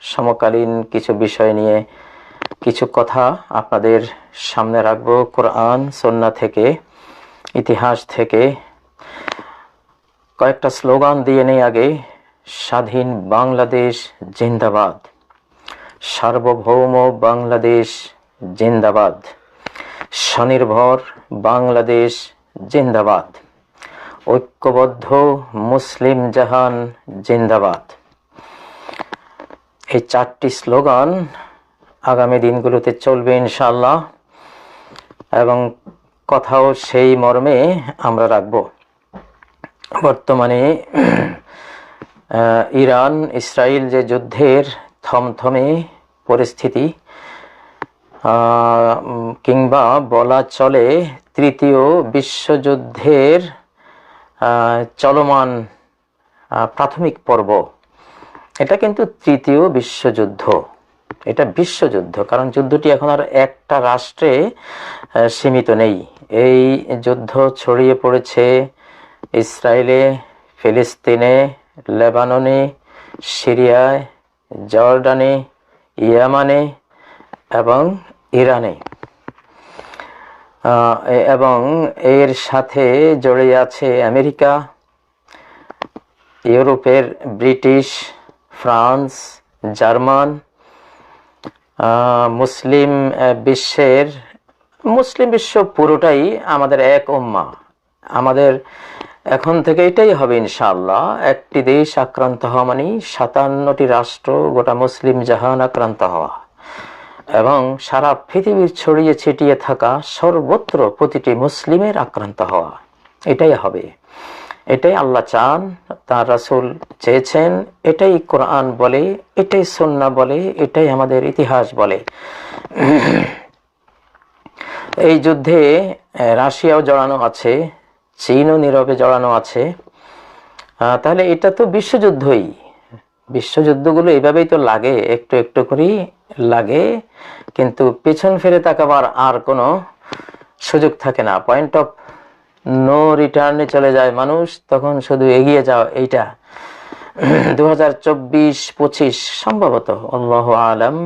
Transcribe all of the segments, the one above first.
সমকালীন কিছু বিষয় নিয়ে কিছু কথা আপনাদের সামনে রাখব। কোরআন সন্না থেকে, ইতিহাস থেকে। কয়েকটা স্লোগান দিয়ে নেই আগে। স্বাধীন বাংলাদেশ জিন্দাবাদ। সার্বভৌম বাংলাদেশ জিন্দাবাদ। স্বনির্ভর বাংলাদেশ জিন্দাবাদ। ঐক্যবদ্ধ মুসলিম জাহান জিন্দাবাদ। এই চারটি স্লোগান আগামী দিনগুলোতে চলবে ইনশাল্লাহ এবং কথাও সেই মর্মে আমরা রাখব। বর্তমানে ইরান ইসরায়েল যে যুদ্ধের থমথমে পরিস্থিতি কিংবা বলা চলে তৃতীয় বিশ্বযুদ্ধের চলমান প্রাথমিক পর্ব। এটা কিন্তু তৃতীয় বিশ্বযুদ্ধ। এটা বিশ্বযুদ্ধ, কারণ যুদ্ধটি এখন আর একটা রাষ্ট্রে সীমিত নেই। এই যুদ্ধ ছড়িয়ে পড়েছে ইসরায়েলে, ফিলিস্তিনে, লেবাননে, সিরিয়ায়, জর্ডানে, ইয়ামানে এবং ইরানে। এবং এর সাথে জড়িয়ে আছে আমেরিকা, ইউরোপের ব্রিটিশ ফ্রান্স, জার্মান মুসলিম বিশ্বের, মুসলিম বিশ্ব পুরোটাই আমাদের এক উম্মা। আমাদের এখন থেকে এটাই হবে ইনশাআল্লাহ। একটি দেশ আক্রান্ত হওয়া মানে সাতান্নটি রাষ্ট্র, গোটা মুসলিম জাহান আক্রান্ত হওয়া। এবং সারা পৃথিবীর ছড়িয়ে ছিটিয়ে থাকা সর্বত্র প্রতিটি মুসলিমের আক্রান্ত হওয়া। এটাই হবে। এটাই আল্লাহ চান, তার রাসূল চেয়েছেন, এটাই কোরআন বলে, এটাই সন্না বলে, এটাই আমাদের ইতিহাস বলে। এই যুদ্ধে রাশিয়াও জড়ানো আছে, চীনও নীরবে জড়ানো আছে। তাহলে এটা তো বিশ্বযুদ্ধই। বিশ্বযুদ্ধগুলো এইভাবেই তো লাগে, একটু একটু করেই লাগে, কিন্তু পেছন ফিরে তাকাবার আর কোনো সুযোগ থাকে না। পয়েন্ট অফ নো রিটার্নে চলে যায় মানুষ, তখন শুধু এগিয়ে যাও এইটা। দু হাজার চব্বিশ পঁচিশ, সম্ভবত, আল্লাহ আলম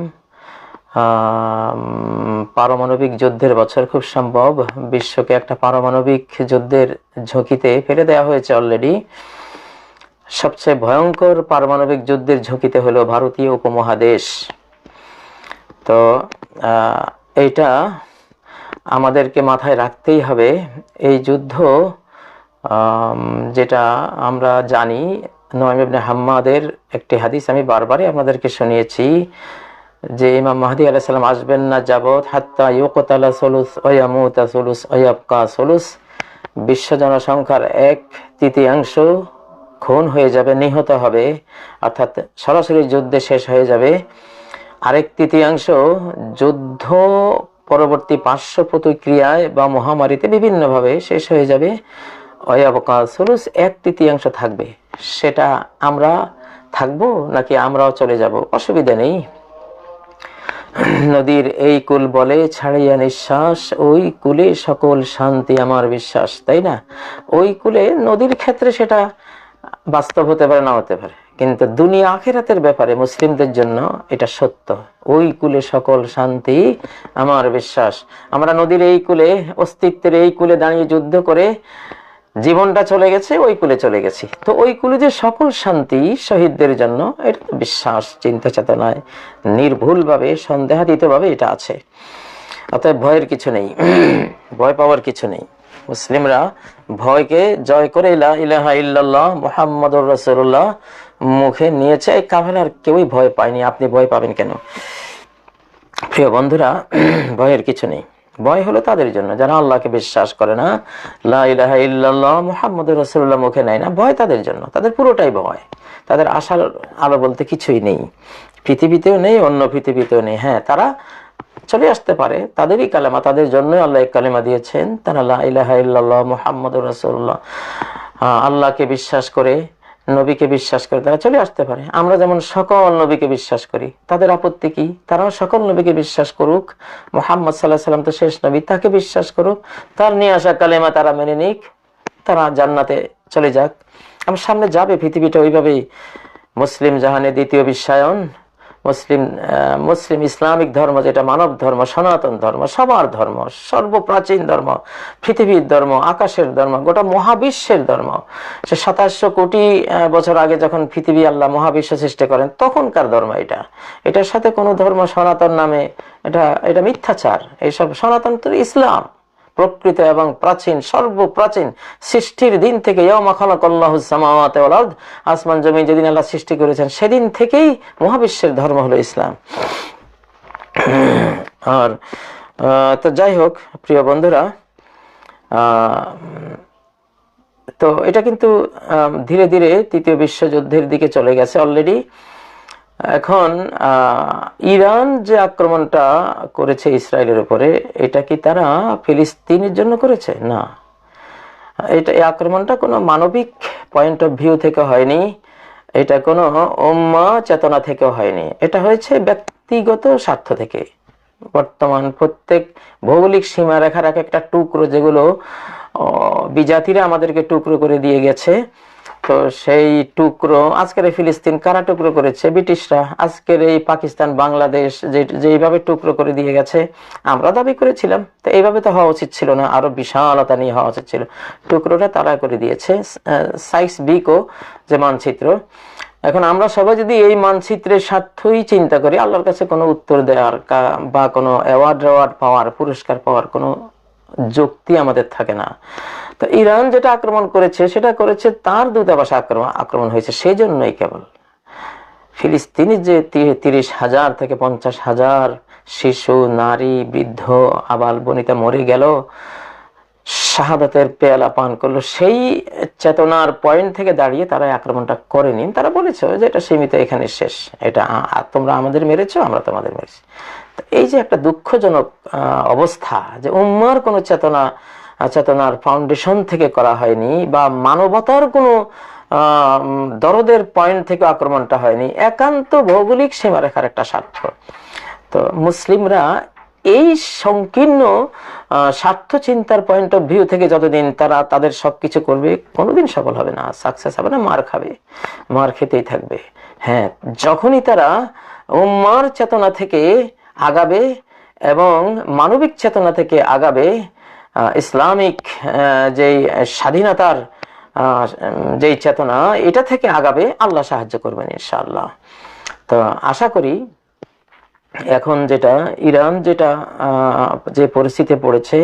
পারমাণবিক যুদ্ধের বছর খুব সম্ভব। বিশ্বকে একটা পারমাণবিক যুদ্ধের ঝুঁকিতে ফেলে দেওয়া হয়েছে অলরেডি সবচেয়ে ভয়ঙ্কর পারমাণবিক যুদ্ধের ঝুঁকিতে হলো ভারতীয় উপমহাদেশ। তো এইটা আমাদেরকে মাথায় রাখতেই হবে এই যুদ্ধ যেটা আমরা জানি নয়ম হাম্মাদের একটি হাদিস আমি বারবারই আপনাদেরকে শুনিয়েছি যে ইমাম মাহাদি আলাইহিস সালাম আসবেন না যাবত হাত্তা ইউকতালা সলুস ওয়ামুতা সলুস ওয়াবকা সলুস। বিশ্ব জনসংখ্যার এক তৃতীয়াংশ খুন হয়ে যাবে, নিহত হবে, অর্থাৎ সরাসরি যুদ্ধে শেষ হয়ে যাবে। আরেক তৃতীয়াংশ যুদ্ধ পরবর্তী পার্শ্ব প্রতিক্রিয়ায় বা মহামারীতে বিভিন্নভাবে শেষ হয়ে যাবে। অয়াবকা সলুস এক তৃতীয়াংশ থাকবে। সেটা আমরা থাকব নাকি আমরাও চলে যাব? অসুবিধা নেই। নদীর এই কুল বলে ছাড়িয়া নিঃশ্বাস, ওই কুলে সকল শান্তি আমার বিশ্বাস। তাই না? ওই কুলে নদীর ক্ষেত্রে সেটা বাস্তব হতে পারে না হতে পারে। কিন্তু দুনিয়া আখেরাতের ব্যাপারে মুসলিমদের জন্য এটা সত্য। ওই কুলে সকল শান্তি আমার বিশ্বাস। আমরা নদীর এই কুলে, অস্তিত্বের এই কুলে দাঁড়িয়ে যুদ্ধ করে জীবনটা চলে গেছে, ওই কুলে চলে গেছি। তো ওই কুলে যে সকল শান্তি শহীদদের জন্য, এটা বিশ্বাস, চিন্তা চেতনায় নির্ভুলভাবে, সন্দেহাতীতভাবে এটা আছে। অতএব ভয়ের কিছু নেই, ভয় পাওয়ার কিছু নেই। মুসলিমরা ভয়কে জয় করে ইলাহা ইল্লাল্লাহ, মুহাম্মাদুর রাসূলুল্লাহ মুখে নিয়েছে এই কাফেলার কেউই ভয় পায়নি। আপনি ভয় পাবেন কেন? প্রিয় বন্ধুরা ভয়ের কিছু নেই। ভয় হলো তাদের জন্য। যারা আল্লাহকে বিশ্বাস করে না লা ইলাহা ইল্লাল্লাহ মুহাম্মাদুর রাসূলুল্লাহ মুখে নেয় না ভয় তাদের জন্য। তাদের পুরোটাই ভয়। তাদের আশার আলো বলতে কিছুই নেই। পৃথিবীতেও নেই অন্য পৃথিবীতেও নেই। হ্যাঁ তারা চলে আসতে পারে। তাদেরই কালেমা তাদের জন্যই আল্লাহ কালেমা দিয়েছেন। তারা লা ইলাহা ইল্লাল্লাহ আহ, আল্লাহকে বিশ্বাস করে নবীকে বিশ্বাস করে তারা চলে আসতে পারে। আমরা যেমন সকল নবীকে বিশ্বাস করি, তাদের আপত্তি কি? তারা সকল নবীকে বিশ্বাস করুক। মোহাম্মদ সাল্লাহ সাল্লাম তো শেষ নবী, তাকে বিশ্বাস করুক। তার নিয়ে আসা কালেমা তারা মেনে নিক, তারা জান্নাতে চলে যাক। আমার সামনে যাবে পৃথিবীটা ওইভাবেই। মুসলিম জাহানে দ্বিতীয় বিশ্বায়ন মুসলিম মুসলিম ইসলামিক ধর্ম যেটা মানব ধর্ম, সনাতন ধর্ম, সবার ধর্ম, সর্বপ্রাচীন ধর্ম, পৃথিবীর ধর্ম, আকাশের ধর্ম, গোটা মহাবিশ্বের ধর্ম। সে সাতাশশো কোটি বছর আগে যখন পৃথিবী আল্লাহ মহাবিশ্ব সৃষ্টি করেন, তখনকার ধর্ম এটা। এটার সাথে কোনো ধর্ম সনাতন নামে, এটা এটা মিথ্যাচার। এইসব সনাতন তো ইসলাম। প্রকৃত এবং প্রাচীন, সর্বপ্রাচীন সৃষ্টির দিন থেকে আসমান জমি যেদিন আল্লাহ সৃষ্টি করেছেন, সেদিন থেকেই মহাবিশ্বের ধর্ম হলো ইসলাম। আর তো যাই হোক, প্রিয় বন্ধুরা তো এটা কিন্তু ধীরে ধীরে তৃতীয় বিশ্বযুদ্ধের দিকে চলে গেছে অলরেডি এখন ইরান যে আক্রমণটা করেছে ইসরায়েলের উপরে, এটা কি তারা ফিলিস্তিনের জন্য করেছে? না। এটা, এই আক্রমণটা কোনো মানবিক পয়েন্ট অফ ভিউ থেকে হয়নি, এটা কোনো উম্মা চেতনা থেকেও হয়নি, এটা হয়েছে ব্যক্তিগত স্বার্থ থেকে। বর্তমান প্রত্যেক ভৌগোলিক সীমারেখার এক একটা টুকরো যেগুলো বিজাতিরা আমাদেরকে টুকরো করে দিয়ে গেছে তো সেই টুকরো, আজকের এই ফিলিস্তিন কারা টুকরো করেছে? ব্রিটিশরা। আজকের এই পাকিস্তান, বাংলাদেশ যে, যেইভাবে টুকরো করে দিয়ে গেছে, আমরা দাবি করেছিলাম। তো এইভাবে তো হওয়া উচিত ছিল না। আরও বিশালতা নিয়ে হওয়া উচিত ছিল। টুকরোটা তারা করে দিয়েছে। সাইক্স বিকো যে মানচিত্র। এখন আমরা সবাই যদি এই মানচিত্রের স্বার্থই চিন্তা করি, আল্লাহর কাছে কোনো উত্তর দেওয়ার বা কোনো অ্যাওয়ার্ড অ্যাওয়ার্ড পাওয়ার, পুরস্কার পাওয়ার কোনো যুক্তি আমাদের থাকে না। তো ইরান যেটা আক্রমণ করেছে, সেটা করেছে তার দূতাবাস আক্রমণ আক্রমণ হয়েছে সেই জন্যই কেবল। ফিলিস্তিনি যে তিরিশ হাজার থেকে পঞ্চাশ হাজার শিশু, নারী, বৃদ্ধ, আবাল বনিতা মরে গেল, শাহাদাতের পেয়ালা পান করল, সেই চেতনার পয়েন্ট থেকে দাঁড়িয়ে তারা আক্রমণটা করেনি তারা বলেছে যে এটা সীমিত, এখানে শেষ। এটা তোমরা আমাদের মেরেছো, আমরা তোমাদের মেরেছি। এই যে একটা দুঃখজনক অবস্থা, যে উম্মার কোনো চেতনা চেতনার ফাউন্ডেশন থেকে করা হয়নি বা মানবতার কোনো দরদের পয়েন্ট থেকে আক্রমণটা হয়নি, একান্ত ভৌগোলিক সীমারেখার একটা স্বার্থ। তো মুসলিমরা এই সংকীর্ণ স্বার্থ চিন্তার পয়েন্ট অফ ভিউ থেকে যতদিন তারা তাদের সব কিছু করবে, কোনোদিন সফল হবে না সাকসেস হবে না, মার খাবে, মার খেতেই থাকবে। হ্যাঁ যখনই তারা উম্মার চেতনা থেকে আগাবে এবং মানবিক চেতনা থেকে আগাবে ইসলামিক যেই স্বাধীনতার যেই চেতনা, এটা থেকে আগাবে, আল্লাহ সাহায্য করবেন ইনশাআল্লাহ। তো আশা করি এখন যেটা, ইরান যেটা যে পরিস্থিতি পড়েছে,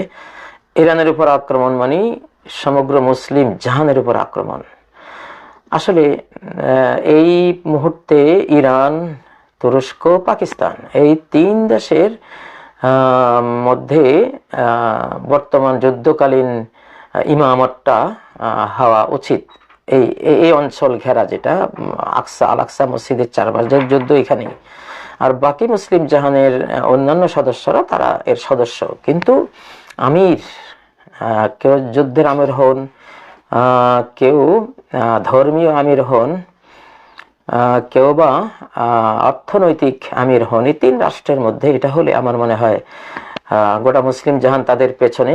ইরানের উপর আক্রমণ মানে সমগ্র মুসলিম জাহানের উপর আক্রমণ। আসলে এই মুহূর্তে ইরান, তুরস্ক, পাকিস্তান, এই তিন দেশের মধ্যে বর্তমান যুদ্ধকালীন ইমামতটা হওয়া উচিত। এই, এই- অঞ্চল ঘেরা যেটা আকসা আল আকসা মসজিদের চারপাশ যুদ্ধ এখানেই। আর বাকি মুসলিম জাহানের অন্যান্য সদস্যরা তারা এর সদস্য। কিন্তু আমির কেউ যুদ্ধের আমির হন কেউ ধর্মীয় আমির হন কেউ বা অর্থনৈতিক আমির হন, এই তিন রাষ্ট্রের মধ্যে এটা হলে আমার মনে হয় গোটা মুসলিম জাহান তাদের পেছনে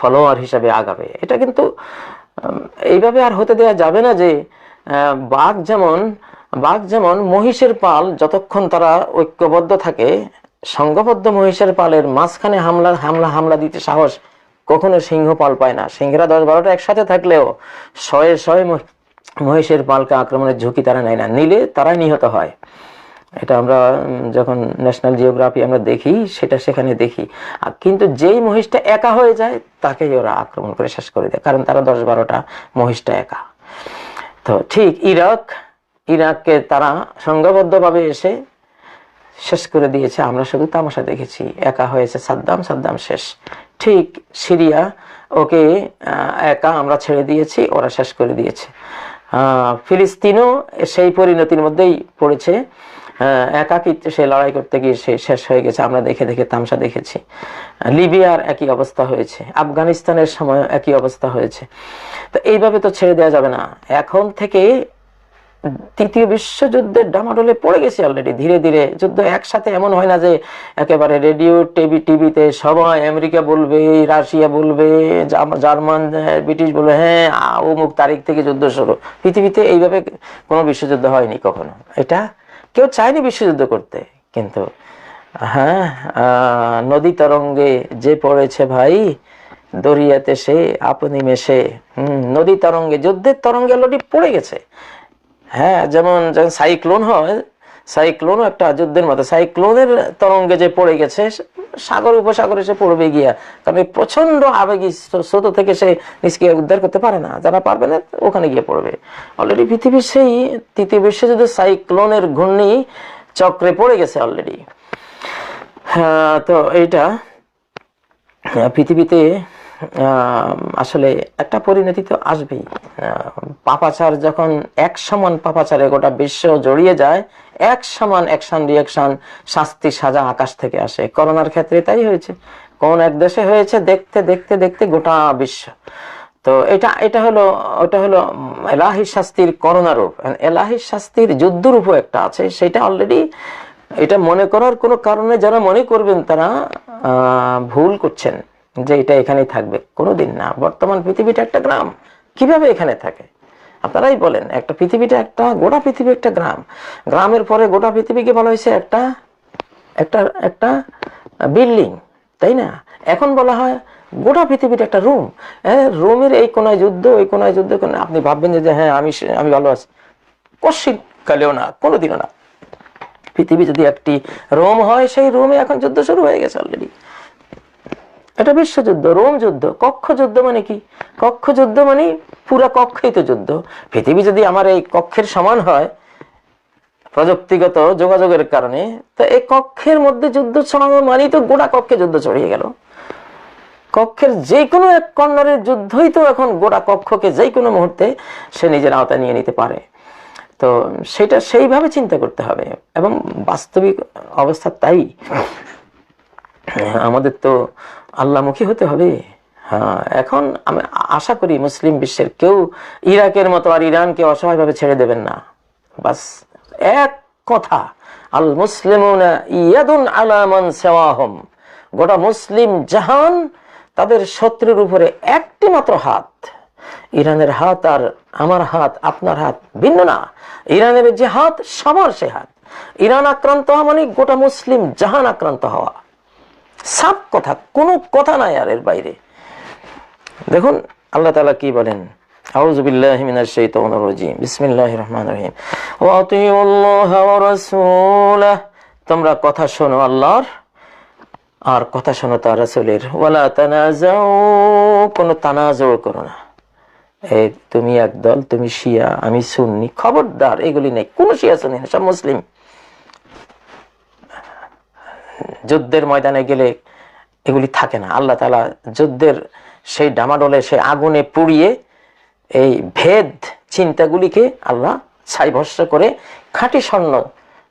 ফলোয়ার হিসাবে আগাবে। এটা কিন্তু এইভাবে আর হতে দেওয়া যাবে না যে বাঘ যেমন বাঘ যেমন মহিষের পাল যতক্ষণ তারা ঐক্যবদ্ধ থাকে সংঘবদ্ধ মহিষের পালের মাঝখানে হামলা হামলা হামলা দিতে সাহস কখনো সিংহ পাল পায় না। সিংহরা দশ বারোটা একসাথে থাকলেও, শয়ে শয়ে মহ- মহিষের পালকে আক্রমণের ঝুঁকি তারা নেয় না, নিলে তারাই নিহত হয়। এটা আমরা যখন ন্যাশনাল জিওগ্রাফি আমরা দেখি, সেটা সেখানে দেখি। কিন্তু যেই মহিষটা একা হয়ে যায়, তাকেই ওরা আক্রমণ করে শেষ করে দেয়, কারণ তারা দশ বারোটা মহিষটা একা। তো ঠিক ইরাক, ইরাককে তারা সংঘবদ্ধভাবে এসে শেষ করে দিয়েছে। আমরা শুধু তামাশা দেখেছি, একা হয়েছে সাদ্দাম সাদ্দাম শেষ। ঠিক সিরিয়া, ওকে একা আমরা ছেড়ে দিয়েছি, ওরা শেষ করে দিয়েছে। ফিলিস্তিনও সেই পরিণতির মধ্যেই পড়েছে। একাকিত্বে সে লড়াই করতে গিয়ে সে শেষ হয়ে গেছে। আমরা দেখে দেখে তামসা দেখেছি। লিবিয়ার একই অবস্থা হয়েছে। আফগানিস্তানের সময় একই অবস্থা হয়েছে। তো এইভাবে তো ছেড়ে দেওয়া যাবে না। এখন থেকে তৃতীয় বিশ্বযুদ্ধের ডামাডোলে পড়ে গেছে অলরেডি ধীরে ধীরে যুদ্ধ একসাথে এমন হয় না যে একেবারে রেডিও টিভি টিভিতে সবাই আমেরিকা বলবে, রাশিয়া বলবে জার্মান ব্রিটিশ বলবে হ্যাঁ অমুক তারিখ থেকে যুদ্ধ শুরু। পৃথিবীতে এইভাবে কোনো বিশ্বযুদ্ধ হয়নি কখনো। এটা কেউ চায়নি বিশ্বযুদ্ধ করতে, কিন্তু হ্যাঁ নদী তরঙ্গে যে পড়েছে ভাই, দরিয়াতে সে, আপনি মেশে, হম, নদী তরঙ্গে, যুদ্ধের তরঙ্গে অলরেডি পড়ে গেছে। হ্যাঁ যেমন যখন সাইক্লোন হয় সাইক্লোনও একটা যুদ্ধের মতো। সাইক্লোনের তরঙ্গে যে পড়ে গেছে সাগর উপসাগরে সে পড়বে গিয়া। কারণ প্রচণ্ড আবেগী স্রোত থেকে সে নিজকে উদ্ধার করতে পারে না। যারা পারবে না ওখানে গিয়ে পড়বে। অলরেডি পৃথিবীর সেই তৃতীয় বিশ্বযুদ্ধ সাইক্লোনের ঘূর্ণি চক্রে পড়ে গেছে অলরেডি হ্যাঁ তো এইটা আহ, পৃথিবীতে আসলে একটা পরিণতি তো আসবেই। পাপাচার যখন এক সমান পাপাচারে গোটা বিশ্ব জড়িয়ে যায়, এক সমান অ্যাকশন রিয়াকশন শাস্তি সাজা আকাশ থেকে আসে। করোনার ক্ষেত্রে তাই হয়েছে। কোন এক দেশে হয়েছে দেখতে দেখতে দেখতে গোটা বিশ্ব। তো এটা এটা হলো, ওটা হলো এলাহি শাস্তির করোনা রূপ। এলাহি শাস্তির যুদ্ধ রূপও একটা আছে। সেটা অলরেডি এটা মনে করার কোনো কারণে যারা মনে করবেন তারা ভুল করছেন। যে এটা এখানেই থাকবে। কোনোদিন না। বর্তমান পৃথিবীটা একটা গ্রাম। কীভাবে এখানে থাকে? আপনারাই বলেন, একটা পৃথিবীটা একটা, গোটা পৃথিবী একটা গ্রাম। গ্রামের পরে গোটা পৃথিবীকে বলা হয়েছে একটা একটা একটা বিল্ডিং, তাই না? এখন বলা হয় গোটা পৃথিবীটা একটা রুম। হ্যাঁ রুমের এই কোনায় যুদ্ধ, ওই কোনায় যুদ্ধ আপনি ভাববেন যে হ্যাঁ আমি আমি ভালো আছি। কশিন কালেও না, কোনোদিনও না। পৃথিবী যদি একটি রোম হয়, সেই রোমে এখন যুদ্ধ শুরু হয়ে গেছে অলরেডি এটা বিশ্বযুদ্ধ, রোম যুদ্ধ, কক্ষ যুদ্ধ মানে কি? কক্ষ যুদ্ধ মানে পুরা কক্ষই তো যুদ্ধ। পৃথিবী যদি আমার এই কক্ষের সমান হয়, প্রযুক্তিগত যোগাযোগের কারণে, তো এই কক্ষের মধ্যে যুদ্ধ ছড়ানো মানেই তো গোটা কক্ষে যুদ্ধ ছড়িয়ে গেল। কক্ষের যে কোনো এক কর্নারের যুদ্ধই তো এখন গোটা কক্ষকে যে কোনো মুহূর্তে সে নিজের আওতায় নিয়ে নিতে পারে। তো সেটা সেইভাবে চিন্তা করতে হবে। এবং বাস্তবিক অবস্থা তাই। আমাদের তো আল্লাহমুখী হতে হবে? হ্যাঁ এখন আমি আশা করি মুসলিম বিশ্বের কেউ ইরাকের মতো আর ইরানকে অসহায়ভাবে ছেড়ে দেবেন না। বাস এক কথা, আল মুসলিম গোটা মুসলিম জাহান তাদের শত্রুর উপরে একটি মাত্র হাত। ইরানের হাত আর আমার হাত, আপনার হাত ভিন্ন না। ইরানের যে হাত, সবার সে হাত। ইরান আক্রান্ত হওয়া মানে গোটা মুসলিম জাহান আক্রান্ত হওয়া। সাপ কথা, কোনো কথা নাই আর এর বাইরে। দেখুন, আল্লাহ তাআলা কি বলেন? তোমরা কথা শোনো আল্লাহর, আর কথা শোনো তার রাসূলের। ওয়ালা তানাজাউ কোনো তানাজুর করো না। এই তুমি একদল, তুমি শিয়া, আমি সুন্নি, খবরদার, এগুলি নেই। কোনো শিয়া সুন্নি না, সব মুসলিম। যুদ্ধের ময়দানে গেলে এগুলি থাকে না। আল্লাহ তালা যুদ্ধের সেই ডামাডোলে, সেই আগুনে পুড়িয়ে এই ভেদ চিন্তাগুলিকে আল্লাহ ছাই ভস্য করে খাঁটি স্বর্ণ,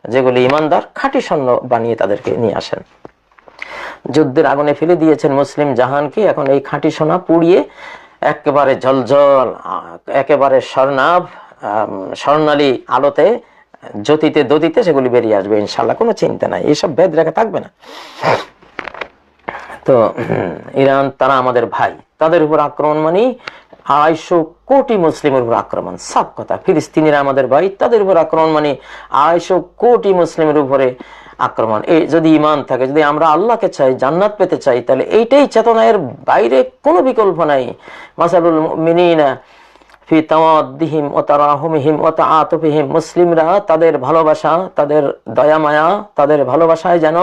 যেগুলি ইমানদার খাঁটি স্বর্ণ বানিয়ে তাদেরকে নিয়ে আসেন। যুদ্ধের আগুনে ফেলে দিয়েছেন মুসলিম জাহানকে, এখন এই খাঁটি সোনা পুড়িয়ে একেবারে জলজল একেবারে স্বর্ণাভ স্বর্ণালী আলোতে জ্যোতিতে, দতিতে সেগুলি বেরিয়ে আসবে ইনশাল্লাহ কোনো চিন্তা নাই। এইসব ভেদ রেখা থাকবে না। তো ইরান, তারা আমাদের ভাই। তাদের উপর আক্রমণ মানে আড়াইশো কোটি মুসলিমের উপর আক্রমণ। সব কথা। ফিলিস্তিনিরা আমাদের ভাই, তাদের উপর আক্রমণ মানে আড়াইশো কোটি মুসলিমের উপরে আক্রমণ। এই যদি ইমান থাকে, যদি আমরা আল্লাহকে চাই, জান্নাত পেতে চাই, তাহলে এইটাই চেতনায়ের বাইরে কোনো বিকল্প নাই। মাসালুল মিনিনা ফি তাওয়াদ্দিহিম ও তারাহুমিহিম ও তাআতুফিহিম। মুসলিমরা তাদের ভালোবাসা, তাদের দয়া মায়া, তাদের ভালোবাসায় যেন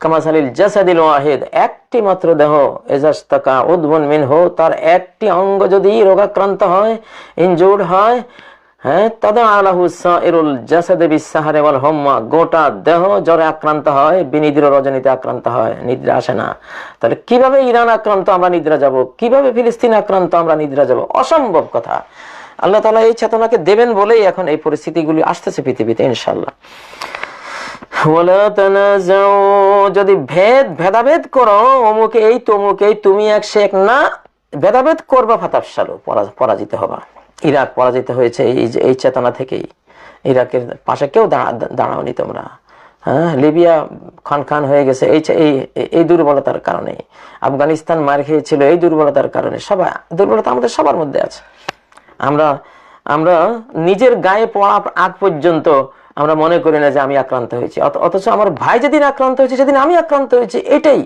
কামাসালিল জাসাদিল ওয়াহিদ, একটি মাত্র দেহ এজাস্তাকা উদ্বন মিনহু, তার একটি অঙ্গ যদি রোগাক্রান্ত হয়, ইনজুর্ড হয় হ্যাঁ কীভাবে ইরান আক্রান্ত আমরা নিদ্রা যাব? কীভাবে ফিলিস্তিন আক্রান্ত আমরা নিদ্রা যাব? অসম্ভব কথা। আল্লাহ তালা এই চেতনাকে দেবেন বলেই এখন এই পরিস্থিতিগুলি আসতেছে পৃথিবীতে ইনশাল্লাহ যদি ভেদ, ভেদাভেদ করো, অমুকে এই, তমুকে তুমি এক, সে এক, না, ভেদাভেদ করবা ফাতাফসালো পরাজিত হবা। ইরাক পরাজিত হয়েছে এই এই চেতনা থেকেই। ইরাকের পাশে কেউ দাঁড়া, দাঁড়াওনি তোমরা। হ্যাঁ লিবিয়া খান খান হয়ে গেছে। এই এই দুর্বলতার কারণে। আফগানিস্তান মার খেয়েছিল এই দুর্বলতার কারণে। সবাই, দুর্বলতা আমাদের সবার মধ্যে আছে। আমরা আমরা নিজের গায়ে পড়া আগ পর্যন্ত আমরা মনে করি না যে আমি আক্রান্ত হয়েছি। অথ- অথচ আমার ভাই যেদিন আক্রান্ত হয়েছে, সেদিন আমি আক্রান্ত হয়েছি। এটাই।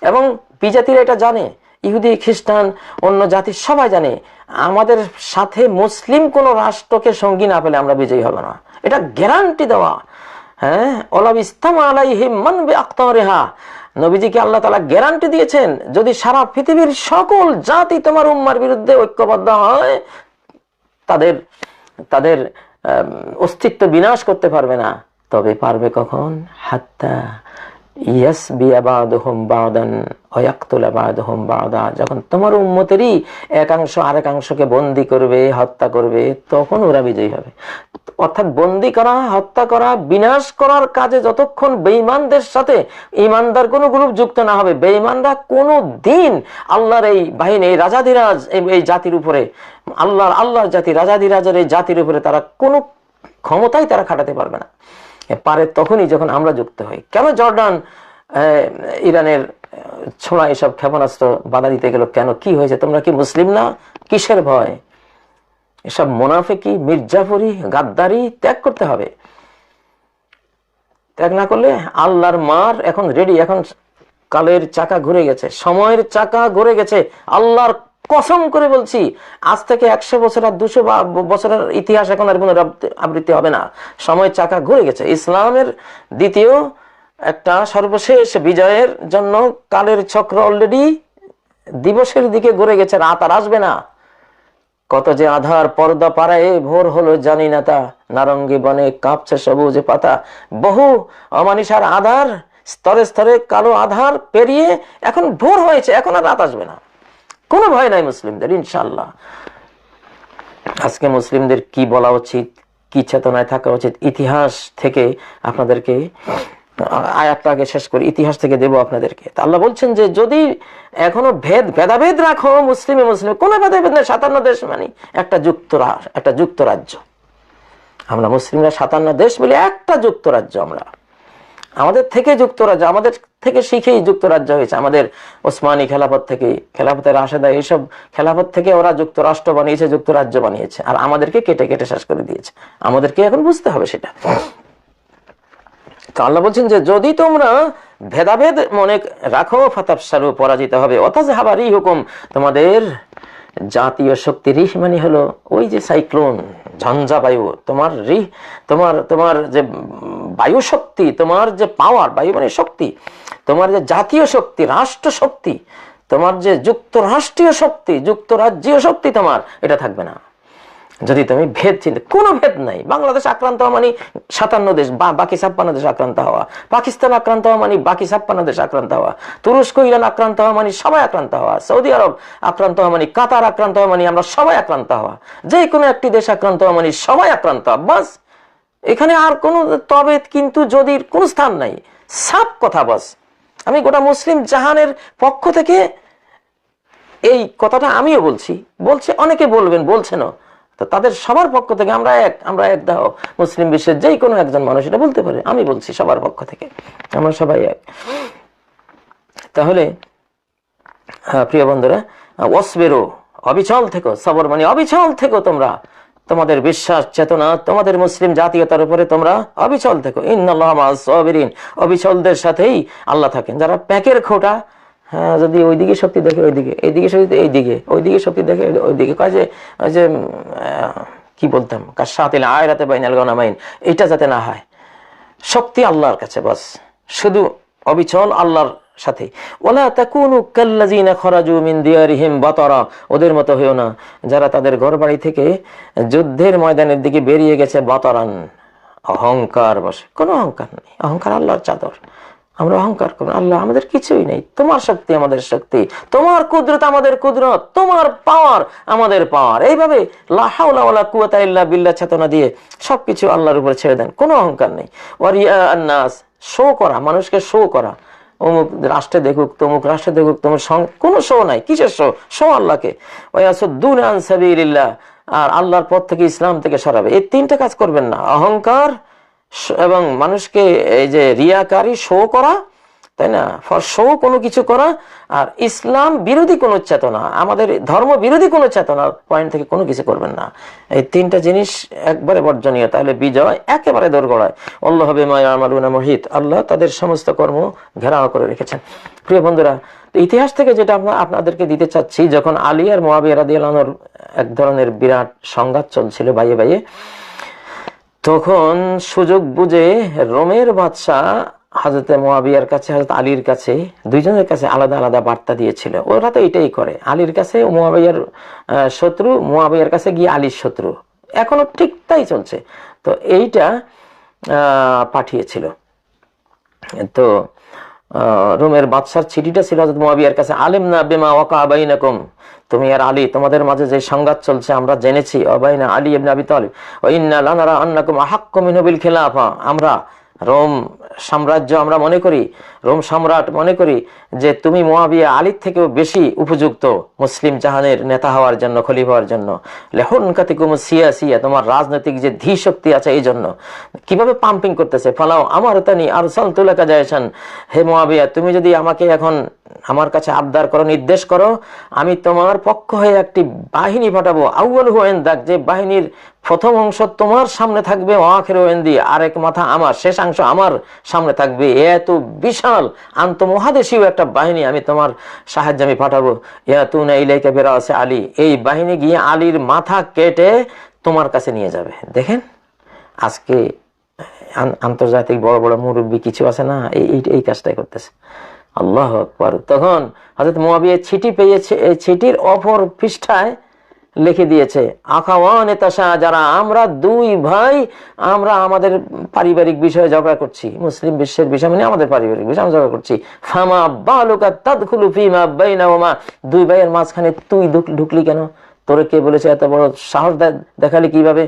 এবং বিজাতিরা এটা জানে। ইহুদি, খ্রিস্টান, অন্য জাতি সবাই জানে আমাদের সাথে মুসলিম কোন রাষ্ট্রকে সঙ্গী না পেলে আমরা বিজয়ী হবে না। এটা গ্যারান্টি দেওয়া। হ্যাঁ? অলাব ইস্তাম আলাইহিম মানবে আক্তারেহা নবীজিকে আল্লাহ তালা গ্যারান্টি দিয়েছেন, যদি সারা পৃথিবীর সকল জাতি তোমার উম্মার বিরুদ্ধে ঐক্যবদ্ধ হয়, তাদের তাদের অস্তিত্ব বিনাশ করতে পারবে না। তবে পারবে কখন? হাত্তা যখন তোমার উম্মতেরই একাংশ আরেকাংশকে বন্দি করবে, হত্যা করবে, তখন ওরা বিজয়ী হবে। অর্থাৎ বন্দি করা, হত্যা করা, বিনাশ করার কাজে যতক্ষণ বেঈমানদের সাথে ইমানদার কোনো গ্রুপ যুক্ত না হবে, বেঈমানরা কোনো দিন আল্লাহর এই বাহিনী, এই রাজাধিরাজ এই- জাতির উপরে, আল্লাহর আল্লাহর জাতি, রাজাধিরাজের এই জাতির উপরে তারা কোনো ক্ষমতাই তারা খাটাতে পারবে না। পারে তখনই যখন আমরা যুক্ত হই। কেন জর্ডান ইরানের ছোঁড়া এসব ক্ষেপণাস্ত্র বাধা দিতে গেল? কেন? কি হয়েছে? তোমরা কি মুসলিম না? কিসের ভয়? এসব মোনাফেকি মির্জাফরি গাদ্দারি ত্যাগ করতে হবে। ত্যাগ না করলে আল্লাহর মার এখন রেডি এখন কালের চাকা ঘুরে গেছে। সময়ের চাকা ঘুরে গেছে। আল্লাহর কসম করে বলছি, আজ থেকে একশো বছর আর দুশো বছরের ইতিহাস এখন আর আবৃত্তি হবে না। সময়ের চাকা ঘুরে গেছে। ইসলামের দ্বিতীয় একটা সর্বশেষ বিজয়ের জন্য কালের চক্র অলরেডি দিবসের দিকে ঘুরে গেছে। রাত আর আসবে না। কত যে আধার পর্দা পাড়ায় ভোর হলো জানি না তা। নারঙ্গি বনে কাঁপছে সবুজ পাতা। বহু অমানিসার আধার, স্তরে স্তরে কালো আধার পেরিয়ে এখন ভোর হয়েছে। এখন আর রাত আসবে না। কোনো ভয় নাই মুসলিমদের ইনশাল্লাহ আজকে মুসলিমদের কি বলা উচিত, কি চেতনায় থাকা উচিত, ইতিহাস থেকে আপনাদেরকে, আয়াতটা আগে শেষ করি, ইতিহাস থেকে দেব আপনাদেরকে। আল্লাহ বলছেন যে, যদি এখনও ভেদ, ভেদাভেদ রাখো, মুসলিমে মুসলিম, কোন ভেদাভেদ নেই, সাতান্ন দেশ মানে একটা যুক্তরাষ্ট্র একটা যুক্তরাজ্য। আমরা মুসলিমরা সাতান্ন দেশ বলে একটা যুক্তরাজ্য আমরা। আমাদের থেকে যুক্তরাজ্য, আমাদের থেকে শিখেই যুক্তরাজ্য হয়েছে। আমাদের ওসমানী খেলাফত থেকে খেলাফতের রাশেদা এইসব খেলাফত থেকে ওরা যুক্তরাষ্ট্র বানিয়েছে, যুক্তরাজ্য বানিয়েছে। আর আমাদেরকে কেটে কেটে শেষ করে দিয়েছে। আমাদেরকে এখন বুঝতে হবে সেটা। আল্লাহ বলছেন যে, যদি তোমরা ভেদাভেদ মনে রাখো ফাতাবসারু পরাজিত হবে। অথচ হাবারই হুকুম তোমাদের জাতীয় শক্তির মানে হলো ওই যে সাইক্লোন। ঝঞ্ঝা বায়ু তোমার রি, তোমার তোমার যে বায়ু শক্তি, তোমার যে পাওয়ার বায়ু মানে শক্তি, তোমার যে জাতীয় শক্তি, রাষ্ট্র শক্তি, তোমার যে যুক্তরাষ্ট্রীয় শক্তি, যুক্তরাজ্যীয় শক্তি তোমার, এটা থাকবে না। যদি তুমি ভেদ চিন্তা কোনো ভেদ নাই। বাংলাদেশ আক্রান্ত হওয়া মানে সাতান্ন দেশ, বা বাকি ছাপ্পান্ন দেশ আক্রান্ত হওয়া। পাকিস্তান আক্রান্ত হওয়া মানে বাকি ছাপ্পান্ন দেশ আক্রান্ত হওয়া। তুরস্ক, ইরান আক্রান্ত হওয়া মানে সবাই আক্রান্ত হওয়া। সৌদি আরব আক্রান্ত হওয়া মানে কাতার আক্রান্ত হওয়া মানে আমরা সবাই আক্রান্ত হওয়া। যে কোনো একটি দেশ আক্রান্ত হওয়া মানে সবাই আক্রান্ত হওয়া। বাস, এখানে আর কোনো তবে কিন্তু যদি কোনো স্থান নাই। সাপ কথা, বাস। আমি গোটা মুসলিম জাহানের পক্ষ থেকে এই কথাটা আমিও বলছি। বলছে, অনেকে বলবেন, বলছেনও। তো তাদের সবার পক্ষ থেকে আমরা এক আমরা এক দাও। মুসলিম বিশ্বের যেই কোনো একজন মানুষ এটা বলতে পারে। আমি বলছি সবার পক্ষ থেকে। আমরা সবাই এক। তাহলে প্রিয় বন্ধুরা অসবেরো অবিচল থেকো, সবর মানে অবিচল থেকো তোমরা। তোমাদের বিশ্বাস, চেতনা, তোমাদের মুসলিম জাতীয়তার উপরে তোমরা অবিচল থেকো। মা'আস অবিচলদের সাথেই আল্লাহ থাকেন। যারা প্যাকের খোটা হ্যাঁ যদি ওইদিকে শক্তি দেখে ওইদিকে, এইদিকে শক্তি এইদিকে, ওইদিকে শক্তি দেখে ওইদিকে। যে, ওই যে কি বলতাম? কাশাতিল আয়রাতে বাইনাল গনামাইন, এটা যাতে না হয়। শক্তি আল্লাহর কাছে বাস, শুধু অবিচল আল্লাহর সাথে। ওলা তাকুনু কাল্লাযিনা খরাজু মিন দিয়ারিহিম বাতারা, ওদের মতো হইও না। যারা তাদের ঘরবাড়ি থেকে যুদ্ধের ময়দানের দিকে বেরিয়ে গেছে বাতারান। অহংকার বসে। কোনো অহংকার নেই। অহংকার আল্লাহর চাদর। আমরা অহংকার করব। আল্লাহ আমাদের কিছুই নেই। তোমার শক্তি আমাদের শক্তি। তোমার কুদরত আমাদের কুদরত। তোমার পাওয়ার আমাদের পাওয়ার এইভাবে চেতনা দিয়ে সবকিছু আল্লাহর উপরে ছেড়ে দেন। কোনো অহংকার নেই। শো করা, মানুষকে শো করা। অমুক রাষ্ট্রে দেখুক, তমুক রাষ্ট্রে দেখুক তোমার সঙ্গে কোনো শো নাই। কিসের শো শো আল্লাহকে। আর আল্লাহর পথ থেকে ইসলাম থেকে সরাবে। এই তিনটা কাজ করবেন না। অহংকার এবং মানুষকে এই যে রিয়াকারী শো করা, তাই না? ফর শো কোনো কিছু করা, আর ইসলাম বিরোধী কোনো চেতনা, আমাদের ধর্ম বিরোধী কোনো চেতনার পয়েন্ট থেকে কোনো কিছু করবেন না। এই তিনটা জিনিস একবারে বর্জনীয়, তাহলে বিজয় একেবারে দোরগড়ায়। আল্লাহ হবে মায়ামালুনা মহিত, আল্লাহ তাদের সমস্ত কর্ম ঘেরাও করে রেখেছেন। প্রিয় বন্ধুরা ইতিহাস থেকে যেটা আমরা আপনাদেরকে দিতে চাচ্ছি, যখন আলী আর মোয়াবিয়া এক ধরনের বিরাট সংঘাত চলছিল বাইয়ে বাইয়ে তখন সুযোগ বুঝে রোমের বাদশাহ হাজরতে মোয়াবিয়ার কাছে, হাজরত আলীর কাছে, দুইজনের কাছে আলাদা আলাদা বার্তা দিয়েছিল। ওরা তো এটাই করে। আলীর কাছে মোয়াবিয়ার শত্রু মোয়াবিয়ার কাছে গিয়ে আলীর শত্রু। এখনও ঠিক তাই চলছে। তো এইটা পাঠিয়েছিল। তো রোমের বাদশার চিঠিটা ছিল হজরত মোয়াবিয়ার কাছে আলিম না বেমা ওয়াকা বাইনাকুম। তুমি আর আলী, তোমাদের মাঝে যে সংঘাত চলছে আমরা জেনেছি, অবাইনা আলী ইবনে আবি তালিব। ওয়া ইন্না লানারা আন্নাকুম আহাক্কু বিল আমরা রোম সাম্রাজ্য আমরা মনে করি, রোম সম্রাট মনে করি যে তুমি মোয়াবিয়া আলীর থেকেও বেশি উপযুক্ত মুসলিম জাহানের নেতা হওয়ার জন্য, খলিফ হওয়ার জন্য। লেহন কাতিকুম সিয়া সিয়া তোমার রাজনৈতিক যে ধী শক্তি আছে এই জন্য। কীভাবে পাম্পিং করতেছে? ফলাও আমার তানি আর তুলাকা যায়ছেন হে মোয়াবিয়া, তুমি যদি আমাকে এখন আমার কাছে আবদার করো, নির্দেশ করো, আমি তোমার পক্ষ হয়ে একটি বাহিনী পাঠাবো। আউ্বাল হুয়েন দাগ যে বাহিনীর প্রথম অংশ তোমার সামনে থাকবে ওয়াখের ওয়েন্দি আরেক মাথা আমার শেষাংশ আমার সামনে থাকবে। এত বিশাল, আন্তমহাদেশীয় একটা বাহিনী আমি তোমার সাহায্যে আমি পাঠাবো। ইয়া তু না ইলাইকা বেরা আছে আলী, এই বাহিনী গিয়ে আলীর মাথা কেটে তোমার কাছে নিয়ে যাবে। দেখেন, আজকে আন্তর্জাতিক বড় বড় মুরব্বী কিছু আছে না এই- এই কাজটাই করতেছে। আল্লাহ আকবর। তখন হজরত মোয়াবিয়া ছিটি পেয়েছে ছিটির অপর পৃষ্ঠায় লিখে দিয়েছে, আখাওয়ান এতাশা যারা আমরা দুই ভাই, আমরা আমাদের পারিবারিক বিষয়ে ঝগড়া করছি। মুসলিম বিশ্বের বিষয় মানে আমাদের পারিবারিক বিষয়ে ঝগড়া করছি। ফামা বালুকা তাদখুলু ফিমা বাইনাহুমা। দুই ভাইয়ের মাঝখানে তুই ঢুকলি কেন? তোরে কে বলেছে, এত বড় সাহস দেখালি কীভাবে?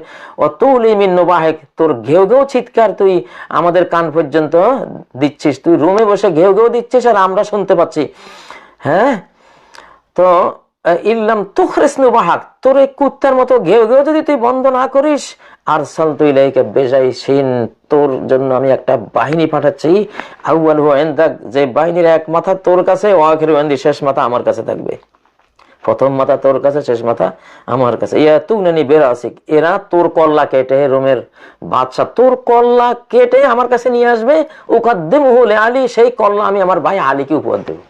অতুল মিন্ন বাহেক তোর ঘেউ ঘেউ চিৎকার তুই আমাদের কান পর্যন্ত দিচ্ছিস। তুই রুমে বসে ঘেউ ঘেউ দিচ্ছিস আর আমরা শুনতে পাচ্ছি। হ্যাঁ? তো ইল্লাম তুখরেসনু বাহাক তোর এই কুত্তার মতো ঘেউ ঘেউ যদি তুই বন্ধ না করিস আর সাল তুই লাইকে বেজাই সিন তোর জন্য আমি একটা বাহিনী পাঠাচ্ছি। আউয়াল হুয়েন্দাক যে বাহিনীর এক মাথা তোর কাছে ওয়েন্দি শেষ মাথা আমার কাছে থাকবে। প্রথম মাথা তোর কাছে, শেষ মাথা আমার কাছে। ইয়া তুই নানি বেরাসিক। এরা তোর কল্লা কেটে রোমের বাদশা তোর কল্লা কেটে আমার কাছে নিয়ে আসবে। উকাদ্দিম হলে আলী সেই কল্লা আমি আমার ভাই আলীকে উপহার দেবো।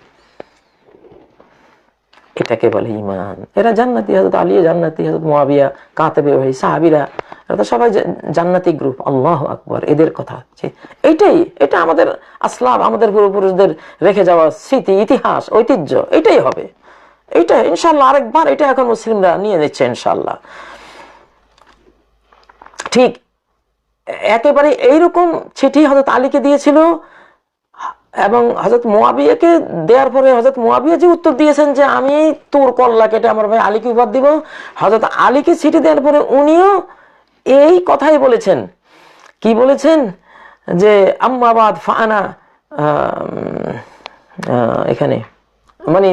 এটাকে বলে ইমান এরা জান্নাতি হজরত আলী, জান্নাতি হজরত মুয়াবিয়া কাতেবে ভাই সাহাবিরা। এরা তো সবাই জান্নাতি গ্রুপ। আল্লাহ আকবর। এদের কথা হচ্ছে। এইটাই, এটা আমাদের আসলাম, আমাদের পূর্বপুরুষদের রেখে যাওয়া স্মৃতি, ইতিহাস, ঐতিহ্য। এটাই হবে। এইটা ইনশাল্লাহ আরেকবার এটা এখন মুসলিমরা নিয়ে নিচ্ছে ইনশাল্লাহ ঠিক, একেবারে এইরকম চিঠি হজরত আলীকে দিয়েছিল এবং হজরত মোয়াবিয়াকে দেওয়ার পরে হজরত মোয়াবিয়া যে উত্তর দিয়েছেন যে আমি তোর কল্লা কেটে আমার ভাই আলীকে উপহার দিব হজরত আলীকে চিঠি দেওয়ার পরে উনিও এই কথাই বলেছেন। কি বলেছেন? যে আম্মাবাদ ফানা এখানে মানে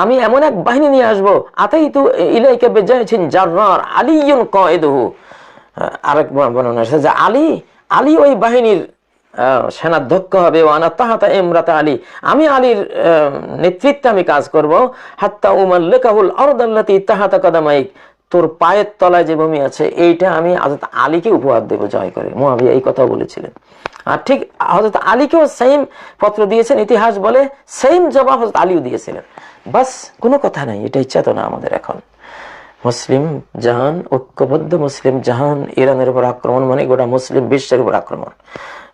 আমি এমন এক বাহিনী নিয়ে আসব। আতাই তো ইলাইকে বেজাইছেন জার্রার আলিয়ন কয়েদহু। আরেক বর্ণনা আছে যে আলী আলী ওই বাহিনীর সেনাধ্যক্ষ হবে। ও আনা তাহাতা এমরাতা আলী। আমি আলীর নেতৃত্বে আমি কাজ করব। হাত্তা উমার লেকাহুল অরদাল্লাতি তাহাতা কদামাইক। তোর পায়ের তলায় যে ভূমি আছে, এইটা আমি আজাদ আলীকে উপহার দেবো জয় করে। মহাবিয়া এই কথা বলেছিলেন। আর ঠিক হজরত আলীকেও সেম পত্র দিয়েছেন, ইতিহাস বলে সেম জবাব হজরত আলীও দিয়েছিলেন। বাস, কোনো কথা নাই, এটাই চেতনা আমাদের এখন। মুসলিম জাহান, ঐক্যবদ্ধ মুসলিম জাহান, ইরানের উপর আক্রমণ মানে গোটা মুসলিম বিশ্বের উপর আক্রমণ।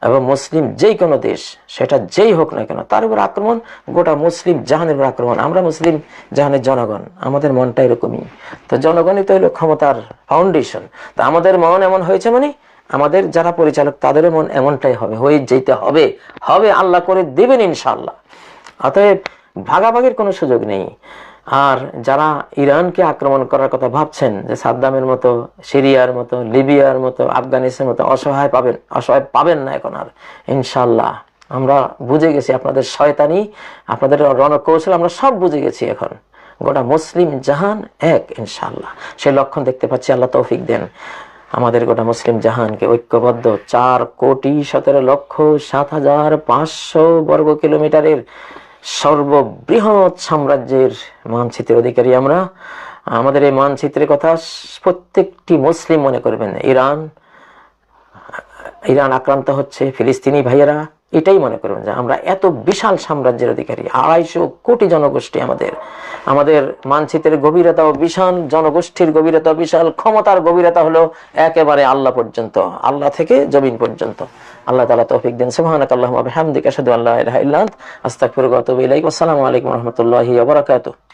এবং মুসলিম যেই কোনো দেশ, সেটা যেই হোক না কেন, তার উপর আক্রমণ, গোটা মুসলিম জাহানের উপর আক্রমণ। আমরা মুসলিম জাহানের জনগণ, আমাদের মনটা এরকমই। তো জনগণই তো হলো ক্ষমতার ফাউন্ডেশন তো আমাদের মন এমন হয়েছে মানে আমাদের যারা পরিচালক, তাদেরও মন এমনটাই হবে, হয়ে যেতে হবে। হবে আল্লাহ করে দেবেন ইনশাল্লাহ অতএব ভাগাভাগির কোনো সুযোগ নেই। আর যারা ইরানকে আক্রমণ করার কথা ভাবছেন, যে সাদ্দামের মতো, সিরিয়ার মতো, লিবিয়ার মতো, আফগানিস্তানের মতো অসহায় পাবেন অসহায় পাবেন না এখন আর ইনশাল্লাহ আমরা বুঝে গেছি আপনাদের শয়তানি, আপনাদের রণকৌশল, আমরা সব বুঝে গেছি এখন। গোটা মুসলিম জাহান এক ইনশাল্লাহ সেই লক্ষণ দেখতে পাচ্ছি, আল্লাহ তৌফিক দেন। আমাদের গোটা মুসলিম জাহানকে ঐক্যবদ্ধ চার কোটি সতেরো লক্ষ সাত হাজার পাঁচশো বর্গ কিলোমিটারের সর্ববৃহৎ সাম্রাজ্যের মানচিত্রের অধিকারী আমরা। আমাদের এই মানচিত্রের কথা প্রত্যেকটি মুসলিম মনে করবেন। ইরান ইরান আক্রান্ত হচ্ছে, ফিলিস্তিনি ভাইয়েরা এটাই মনে করবেন যে আমরা এত বিশাল সাম্রাজ্যের অধিকারী, আড়াইশো কোটি জনগোষ্ঠী আমাদের। আমাদের মানচিত্রের গভীরতা ও বিশাল জনগোষ্ঠীর গভীরতা, বিশাল ক্ষমতার গভীরতা হলো একেবারে আল্লাহ পর্যন্ত, আল্লাহ থেকে জমিন পর্যন্ত। আল্লাহ তালা তৌফিক দিন। সুবহানাক আল্লাহুম্মা বিহামদিকা, আশহাদু আল্লা ইলাহা ইল্লা আনতা, আস্তাগফিরুকা ওয়া আতুবু ইলাইক। আসসালামু আলাইকুম রাহমাতুল্লাহি ওয়া বারাকাতুহু।